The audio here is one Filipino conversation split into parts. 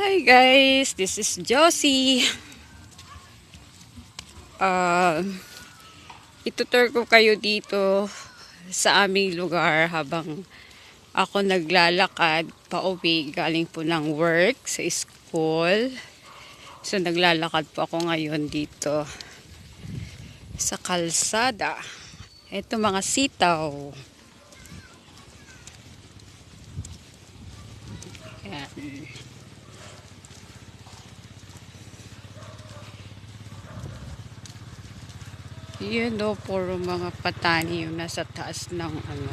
Hi guys, this is Josie. Uh, itutur ko kayo dito sa aming lugar habang ako naglalakad pauwi galing po ng work sa school. So naglalakad po ako ngayon dito sa kalsada. Ito mga sitaw. Yan. Yun do, puro mga patani yung nasa taas ng ano.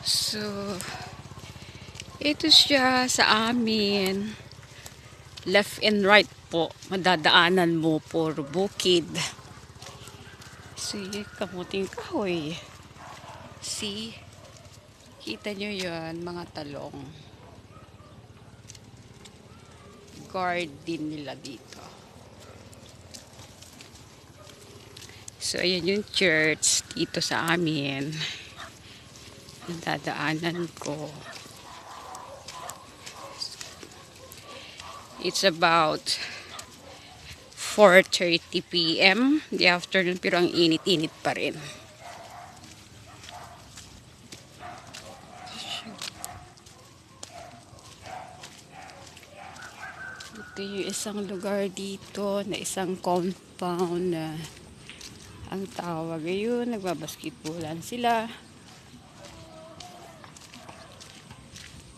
So, ito siya sa amin. Left and right po. Madadaanan mo por bukid. See, kamuting kahoy. See, kita nyo yan, mga talong. Garden nila dito. So, ayan yung church dito sa amin. Dadaanan ko. It's about 4.30 p.m. the afternoon pero ang init-init pa rin. Ito yung isang lugar dito na isang compound na ang tawag ayun, nagbabasketballan sila.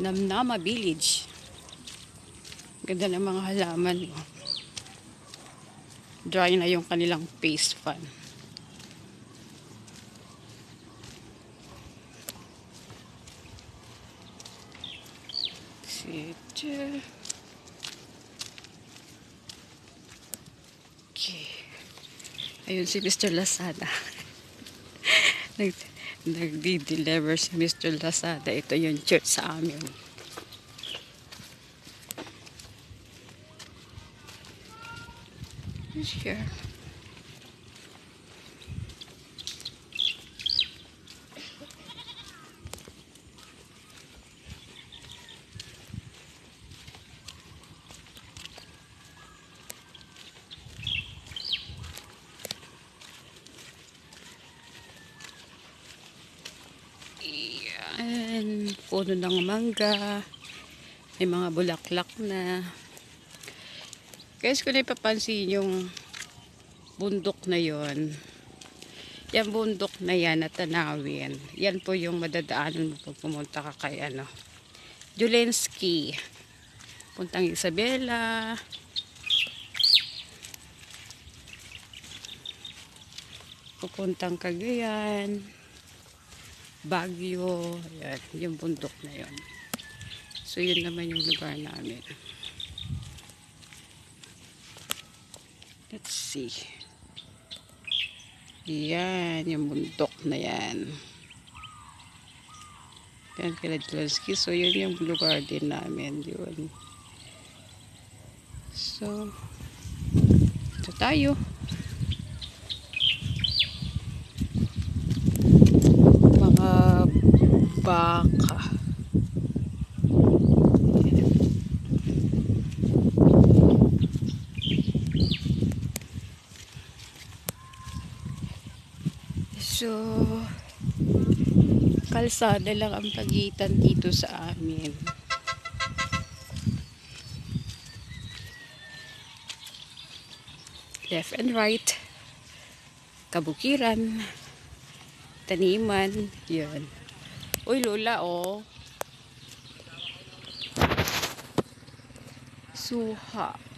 Namnama Village. Ganda ng mga halaman. oh. Dry na yung kanilang paste fan. Sito. Okay. Ayun si Mr. Lazada. Nag nagdi-deliver si Mr. Lazada. Ito yung church sa amin. Here. Yan. Puno ng mangga. May mga bulaklak na. Guys, kung napapansin yung bundok na yon, yan bundok na yan na tanawin, yan po yung madadaanan mo pag pumunta ka kay ano, Julensky. Puntang Isabela. Pupuntang Cagayan. Baguio. Yan, yung bundok na yon. So, yun naman yung lugar namin. Let's see. Yan, yung bundok na yan. Yan, Kiladlowski. So, yun yung lugar din namin. Yun. So, ito tayo. Mga baka. So, kalsada lang ang pagitan dito sa amin. Left and right. Kabukiran. Taniman. Yun. Uy, Lola, oh. Suha.